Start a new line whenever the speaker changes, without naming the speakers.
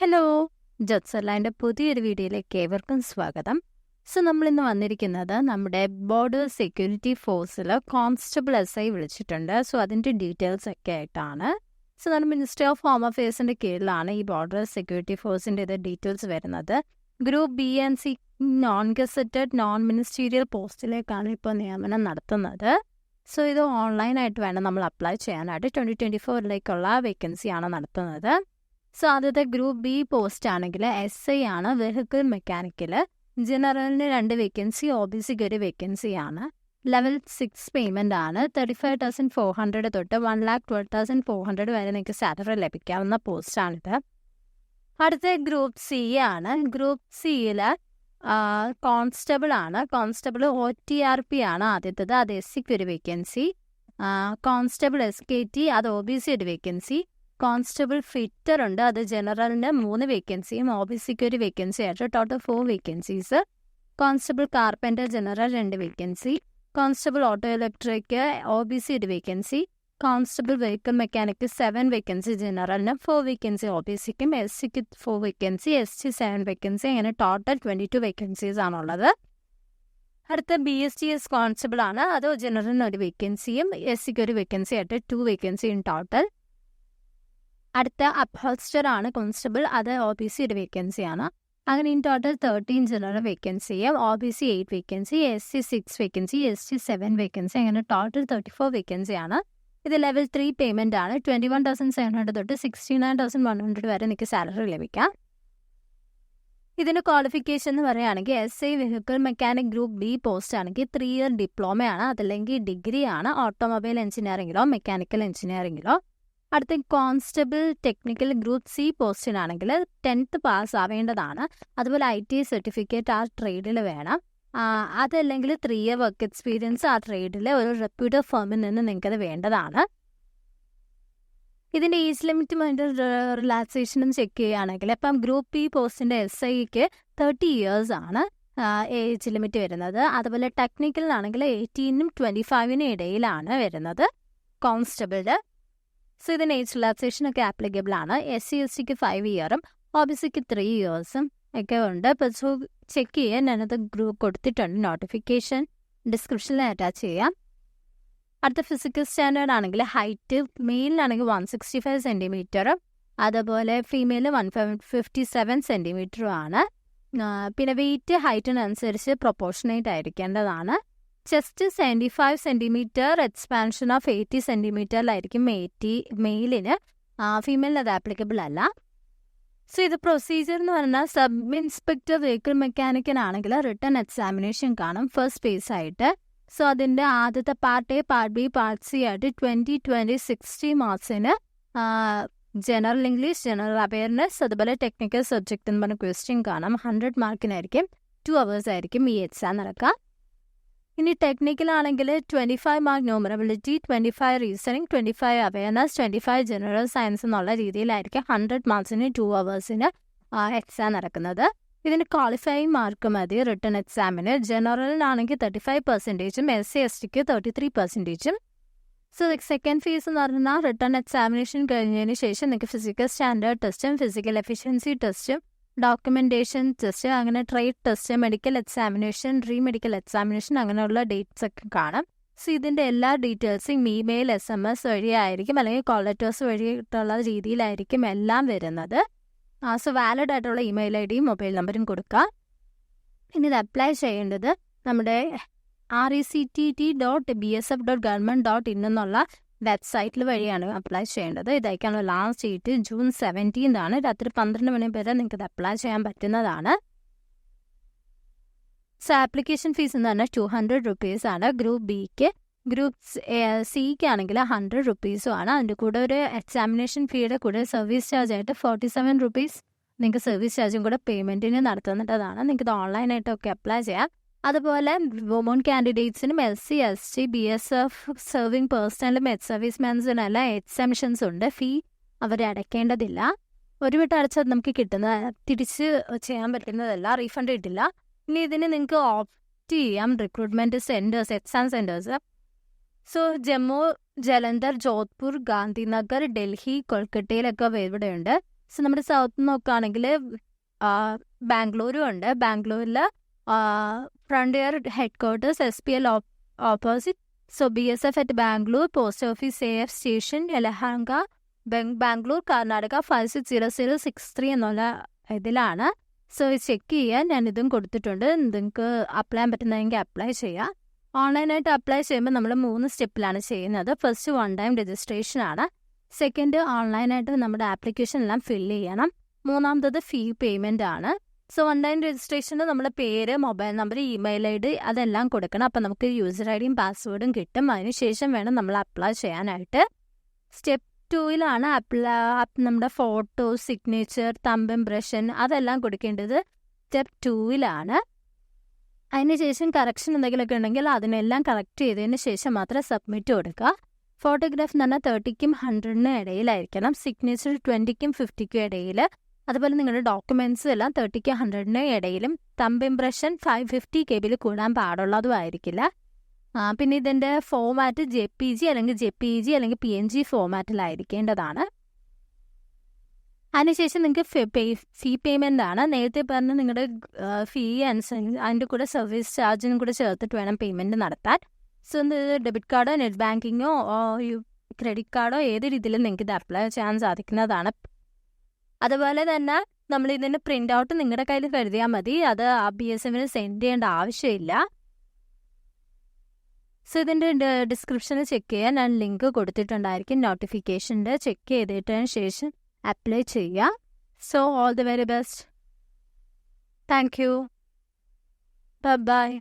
Hello ജോത്സർലാന്റെ പുതിയൊരു വീഡിയോയിലേക്ക് ഏവർക്കും സ്വാഗതം. സോ നമ്മൾ ഇന്ന് വന്നിരിക്കുന്നത് നമ്മുടെ ബോർഡർ സെക്യൂരിറ്റി ഫോഴ്സിൽ കോൺസ്റ്റബിൾ എസ് ഐ വിളിച്ചിട്ടുണ്ട്. സോ അതിന്റെ ഡീറ്റെയിൽസ് ഒക്കെ ആയിട്ടാണ്. സോ നമ്മുടെ മിനിസ്ട്രി ഓഫ് ഹോം അഫയേഴ്സിന്റെ കീഴിലാണ് ഈ ബോർഡർ സെക്യൂരിറ്റി ഫോഴ്സിന്റെ ഇത് ഡീറ്റെയിൽസ് വരുന്നത്. Group B and C non gazetted non ministerial പോസ്റ്റിലേക്കാണ് ഇപ്പോൾ നിയമനം നടത്തുന്നത്. സോ ഇത് ഓൺലൈനായിട്ട് വേണം നമ്മൾ അപ്ലൈ ചെയ്യാനായിട്ട്. ട്വന്റി ട്വന്റി ഫോറിലേക്കുള്ള വേക്കൻസിയാണ് നടത്തുന്നത്. സോ ആദ്യത്തെ ഗ്രൂപ്പ് ബി പോസ്റ്റ് ആണെങ്കിൽ എസ് ഐ ആണ് വെഹിക്കിൾ മെക്കാനിക്കൽ ജനറലിന് രണ്ട് വേക്കൻസി ഒ ബി സിക്ക് ഒരു വേക്കൻസി ആണ്. ലെവൽ സിക്സ് പേയ്മെന്റ് ആണ്. Thirty five thousand four hundred തൊട്ട് one lakh twelve thousand four hundred വരെ നിങ്ങൾക്ക് സാലറി ലഭിക്കാവുന്ന പോസ്റ്റാണിത് അടുത്ത ഗ്രൂപ്പ് സി ആണ്. ഗ്രൂപ്പ് സിയിൽ കോൺസ്റ്റബിൾ ആണ്. Constable O T R P ആണ് ആദ്യത്തേത്. അത് എസ് സിക്ക് ഒരു vacancy constable S K T അത് ഒ ബി സി ഒരു വേക്കൻസി കോൺസ്റ്റബിൾ ഫിറ്റർ ഉണ്ട്. അത് ജനറലിന് മൂന്ന് വേക്കൻസിയും ഒ ബി സിക്ക് ഒരു വേക്കൻസി ആയിട്ട് total four vacancies. Constable carpenter general രണ്ട് vacancy constable auto electric O B C ഒരു vacancy constable vehicle mechanic seven vacancy ജനറലിന് four vacancy O B സിക്കും എസ് സിക്ക് four vacancy S C seven vacancy അങ്ങനെ total twenty two vacancies ആണുള്ളത്. അടുത്ത B S T S constable ആണ്. അത് ജനറലിന് ഒരു വേക്കൻസിയും S സിക്ക് ഒരു വേക്കൻസി ആയിട്ട് ടു വേക്കൻസി ഇൻ ടോട്ടൽ. അടുത്ത അപ്ഹോൾസ്റ്റർ ആണ് കോൺസ്റ്റബിൾ അത് ഒ ബി സി ഒരു വേക്കൻസിയാണ് അങ്ങനെ in total thirteen general vacancy O B C eight vacancy S C six vacancy S T seven vacancy അങ്ങനെ ടോട്ടൽ തേർട്ടി ഫോർ വേക്കൻസി ആണ്. ഇത് level three payment ആണ്. Twenty one thousand seven hundred തൊട്ട് sixty nine thousand one hundred വരെ നിങ്ങൾക്ക് salary ലഭിക്കാം. ഇതിന്റെ qualification എന്ന് പറയുകയാണെങ്കിൽ S I vehicle mechanic group B post ആണെങ്കിൽ ത്രീ ഇയർ ഡിപ്ലോമയാണ് അതല്ലെങ്കിൽ ഡിഗ്രി ആണ്. ഓട്ടോമൊബൈൽ എഞ്ചിനീയറിംഗിലോ മെക്കാനിക്കൽ എഞ്ചിനീയറിംഗിലോ അടുത്ത കോൺസ്റ്റബിൾ ടെക്നിക്കൽ ഗ്രൂപ്പ് സി പോസ്റ്റിനാണെങ്കിൽ ടെൻത്ത് പാസ് ആവേണ്ടതാണ്. അതുപോലെ ഐ ടി സർട്ടിഫിക്കറ്റ് ആ ട്രേഡിൽ വേണം. അതല്ലെങ്കിൽ ത്രീ ഇയർ വർക്ക് എക്സ്പീരിയൻസ് ആ ട്രേഡിൽ ഒരു റെപ്യൂട്ടഡ് ഫേമിൽ നിന്ന് നിങ്ങൾക്കത് വേണ്ടതാണ്. ഇതിന്റെ ഏജ് ലിമിറ്റ് വേണ്ട റിലാക്സേഷനും ചെക്ക് ചെയ്യുകയാണെങ്കിൽ ഇപ്പം ഗ്രൂപ്പ് ബി പോസ്റ്റിന്റെ എസ് ഐക്ക് തേർട്ടി ഇയേഴ്സ് ആണ് ഏജ് ലിമിറ്റ് വരുന്നത്. അതുപോലെ ടെക്നിക്കലിനാണെങ്കിൽ എയ്റ്റീനും ട്വന്റി ഫൈവിനും ഇടയിലാണ് വരുന്നത്. കോൺസ്റ്റബിളിൽ സോ ഇതിന് ഏജ് റിലാക്സേഷൻ ഒക്കെ ആപ്ലിക്കബിൾ ആണ്. എസ് സി എസ് ടിക്ക് ഫൈവ് ഇയറും ഒ ബി സിക്ക് ത്രീ ഇയേഴ്സും ഒക്കെ ഉണ്ട്. അപ്പോൾ സോ ചെക്ക് ചെയ്യാൻ ഞാനത് ഗ്രൂപ്പ് കൊടുത്തിട്ടുണ്ട്. നോട്ടിഫിക്കേഷൻ ഡിസ്ക്രിപ്ഷനിൽ അറ്റാച്ച് ചെയ്യാം. അടുത്ത ഫിസിക്കൽ സ്റ്റാൻഡേർഡ് ആണെങ്കിൽ ഹൈറ്റ് മെയിലിനാണെങ്കിൽ വൺ സിക്സ്റ്റി ഫൈവ് സെന്റിമീറ്ററും അതുപോലെ ഫീമെയിൽ വൺ ഫിഫ്റ്റി സെവൻ സെന്റിമീറ്ററും ആണ്. പിന്നെ വെയിറ്റ് ഹൈറ്റിനനുസരിച്ച് proportionate ആയിരിക്കേണ്ടതാണ്. Chest seventy five centimetre expansion of eighty സെന്റിമീറ്ററിലായിരിക്കും eighty മെയിലിന് ഫീമെയിലിന് അത് ആപ്ലിക്കബിൾ അല്ല. സോ ഇത് പ്രൊസീജിയർ എന്ന് പറഞ്ഞാൽ സബ് ഇൻസ്പെക്ടർ വെഹിക്കിൾ മെക്കാനിക്കിനാണെങ്കിൽ റിട്ടേൺ എക്സാമിനേഷൻ കാണും ഫസ്റ്റ് ഫേസ് ആയിട്ട്. സോ അതിന്റെ ആദ്യത്തെ part A part B part C ആയിട്ട് ട്വന്റി ട്വന്റി സിക്സ്റ്റി മാർക്സിന് ജനറൽ ഇംഗ്ലീഷ് ജനറൽ അവയർനെസ് അതുപോലെ ടെക്നിക്കൽ സബ്ജക്റ്റ് എന്ന് പറഞ്ഞ ക്വസ്റ്റ്യൻ കാണാം. ഹൺഡ്രഡ് മാർക്കിനായിരിക്കും ടു അവേഴ്സ് ആയിരിക്കും ഈ എക്സാം നടക്കുക ഇനി ടെക്നിക്കൽ ആണെങ്കിൽ twenty five mark numerability twenty five reasoning twenty five awareness twenty five general science എന്നുള്ള രീതിയിലായിരിക്കും ഹൺഡ്രഡ് മാർക്സിന് ടു അവേഴ്സിന് എക്സാം നടക്കുന്നത്. ഇതിന് ക്വാളിഫൈയിങ് മാർക്ക് മതി റിട്ടേൺ എക്സാമിന് ജനറലിനാണെങ്കിൽ തേർട്ടി ഫൈവ് പെർസെന്റേജും എസ് സി എസ് ടിക്ക് തേർട്ടി ത്രീ പെർസെന്റേജും സോ സെക്കൻഡ് ഫീസ് എന്ന് പറഞ്ഞാൽ റിട്ടേൺ എക്സാമിനേഷൻ കഴിഞ്ഞതിന് ശേഷം നിങ്ങൾക്ക് ഫിസിക്കൽ സ്റ്റാൻഡേർഡ് ടെസ്റ്റും ഫിസിക്കൽ എഫിഷ്യൻസി ടെസ്റ്റും ഡോക്യുമെന്റേഷൻ ടെസ്റ്റ് അങ്ങനെ trade test medical examination re medical examination അങ്ങനെയുള്ള ഡേറ്റ്സ് ഒക്കെ കാണാം. സോ ഇതിന്റെ എല്ലാ ഡീറ്റെയിൽസും ഇമെയിൽ എസ് എം എസ് വഴിയായിരിക്കും അല്ലെങ്കിൽ കോൾ ലെറ്റേഴ്സ് വഴിയിട്ടുള്ള രീതിയിലായിരിക്കും എല്ലാം വരുന്നത്. സോ വാലിഡ് ആയിട്ടുള്ള ഇമെയിൽ ഐ ഡിയും മൊബൈൽ നമ്പറും കൊടുക്കുക ഇനി ഇത് അപ്ലൈ ചെയ്യേണ്ടത് നമ്മുടെ R E C T T dot B S F dot government dot in എന്നുള്ള വെബ്സൈറ്റിൽ വഴിയാണ് അപ്ലൈ ചെയ്യേണ്ടത്. ഇത് ലാസ്റ്റ് ഡേറ്റ് ജൂൺ സെവന്റീൻ ആണ്. രാത്രി പന്ത്രണ്ട് മണി വരെ നിങ്ങൾക്ക് ഇത് അപ്ലൈ ചെയ്യാൻ പറ്റുന്നതാണ്. സോ ആപ്ലിക്കേഷൻ ഫീസ് എന്ന് പറഞ്ഞാൽ ടു ഹൺഡ്രഡ് റുപ്പീസ് ആണ്. ഗ്രൂപ്പ് ബിക്ക് ഗ്രൂപ്പ് സിക്ക് ആണെങ്കിൽ ഹൺഡ്രഡ് റുപ്പീസും ആണ്. അതിന്റെ കൂടെ ഒരു എക്സാമിനേഷൻ ഫീയുടെ കൂടെ സർവീസ് ചാർജ് ആയിട്ട് ഫോർട്ടി സെവൻ റുപ്പീസ് നിങ്ങൾക്ക് സർവീസ് ചാർജും കൂടെ പേയ്മെന്റിന് നടത്തുന്നതാണ്. നിങ്ങൾക്ക് ഇത് ഓൺലൈനായിട്ടൊക്കെ അപ്ലൈ ചെയ്യാം. അതുപോലെ woman കാൻഡിഡേറ്റ്സിനും S C S T B S F serving പേഴ്സണലും H service മെൻസിനെല്ലാം എക്സംഷൻസ് ഉണ്ട്. ഫീ അവർ അടയ്ക്കേണ്ടതില്ല ഒരു വിട്ട് അടച്ചത് നമുക്ക് കിട്ടുന്ന തിരിച്ച് ചെയ്യാൻ പറ്റുന്നതല്ല. റീഫണ്ട് കിട്ടില്ല. ഇനി ഇതിന് നിങ്ങൾക്ക് ഓപ്റ്റ് ചെയ്യാം. Recruitment centres exam centres so Jammu Jalandhar Jodhpur Gandhinagar Delhi കൊൽക്കട്ടയിലൊക്കെ ഇവിടെയുണ്ട്. സോ നമ്മുടെ സൗത്ത് നോക്കുകയാണെങ്കിൽ ബാംഗ്ലൂരും ഉണ്ട്. ബാംഗ്ലൂരിൽ frontier headquarters S P L opposite so B S F at Bangalore post office A F station Yelahanka Bangalore Karnataka five six zero zero six three എന്നുള്ള ഇതിലാണ്. So check ചെയ്യാൻ ഞാൻ ഇതും കൊടുത്തിട്ടുണ്ട്. നിങ്ങൾക്ക് അപ്ലൈ ചെയ്യാൻ പറ്റുന്നതെങ്കിൽ അപ്ലൈ ചെയ്യാം. ഓൺലൈനായിട്ട് അപ്ലൈ ചെയ്യുമ്പോൾ നമ്മൾ മൂന്ന് സ്റ്റെപ്പിലാണ് ചെയ്യുന്നത്. ഫസ്റ്റ് വൺ ടൈം രജിസ്ട്രേഷൻ ആണ്. സെക്കൻഡ് ഓൺലൈനായിട്ട് നമ്മുടെ ആപ്ലിക്കേഷൻ എല്ലാം ഫില്ല് ചെയ്യണം. മൂന്നാമത്തത് ഫീ പേയ്മെന്റ് ആണ്. സോ ഓൺലൈൻ രജിസ്ട്രേഷന് നമ്മുടെ പേര് mobile number email I D അതെല്ലാം കൊടുക്കണം. അപ്പം നമുക്ക് യൂസർ ഐ ഡിയും പാസ്വേഡും കിട്ടും. അതിനുശേഷം വേണം നമ്മൾ അപ്ലൈ ചെയ്യാനായിട്ട്. സ്റ്റെപ്പ് ടൂയിലാണ് അപ്ലൈ നമ്മുടെ ഫോട്ടോ സിഗ്നേച്ചർ തമ്പ് ഇംപ്രഷൻ അതെല്ലാം കൊടുക്കേണ്ടത്. സ്റ്റെപ്പ് ടൂവിലാണ് അതിനുശേഷം കറക്ഷൻ എന്തെങ്കിലുമൊക്കെ ഉണ്ടെങ്കിൽ അതിനെല്ലാം കറക്റ്റ് ചെയ്തതിന് ശേഷം മാത്രം സബ്മിറ്റ് കൊടുക്കുക. ഫോട്ടോഗ്രാഫ് എന്ന് പറഞ്ഞാൽ തേർട്ടിക്കും ഹൺഡ്രഡിനും ഇടയിലായിരിക്കണം. സിഗ്നേച്ചർ ട്വന്റിക്കും ഫിഫ്റ്റിക്കും ഇടയിൽ അതുപോലെ നിങ്ങളുടെ ഡോക്യുമെന്റ്സ് എല്ലാം തേർട്ടിക്ക് ഹൺഡ്രഡിന് ഇടയിലും thumb impression five fifty K ബിയിൽ കൂടാൻ പാടുള്ളതും ആയിരിക്കില്ല. പിന്നെ ഇതിന്റെ ഫോമാറ്റ് ജെ പി ജി അല്ലെങ്കിൽ ജെ പി ജി അല്ലെങ്കിൽ പി എൻ ജി ഫോമാറ്റിലായിരിക്കേണ്ടതാണ് അതിനുശേഷം നിങ്ങൾക്ക് പേ ഫീ പേയ്മെന്റ് ആണ്. നേരത്തെ പറഞ്ഞ നിങ്ങളുടെ ഫീ അനുസരിച്ച് അതിന്റെ കൂടെ സർവീസ് ചാർജിനും കൂടെ ചേർത്തിട്ട് വേണം പേയ്മെന്റ് നടത്താൻ. സോ ഇത് ഡെബിറ്റ് കാർഡോ നെറ്റ് ബാങ്കിങ്ങോ ക്രെഡിറ്റ് കാർഡോ ഏത് രീതിയിലും നിങ്ങൾക്ക് ഇത് അപ്ലൈ ചെയ്യാൻ സാധിക്കുന്നതാണ്. അതുപോലെ തന്നെ നമ്മൾ ഇതിന്റെ പ്രിന്റ് ഔട്ട് നിങ്ങളുടെ കയ്യിൽ കരുതിയാൽ മതി. അത് ആ ബി എസ് എമ്മിന് സെൻഡ് ചെയ്യേണ്ട ആവശ്യമില്ല. സോ ഇതിന്റെ ഡിസ്ക്രിപ്ഷനിൽ ചെക്ക് ചെയ്യാൻ ഞാൻ ലിങ്ക് കൊടുത്തിട്ടുണ്ടായിരിക്കും. നോട്ടിഫിക്കേഷന്റെ ചെക്ക് ചെയ്തിട്ടതിന് ശേഷം അപ്ലൈ ചെയ്യുക so all the very best thank you bye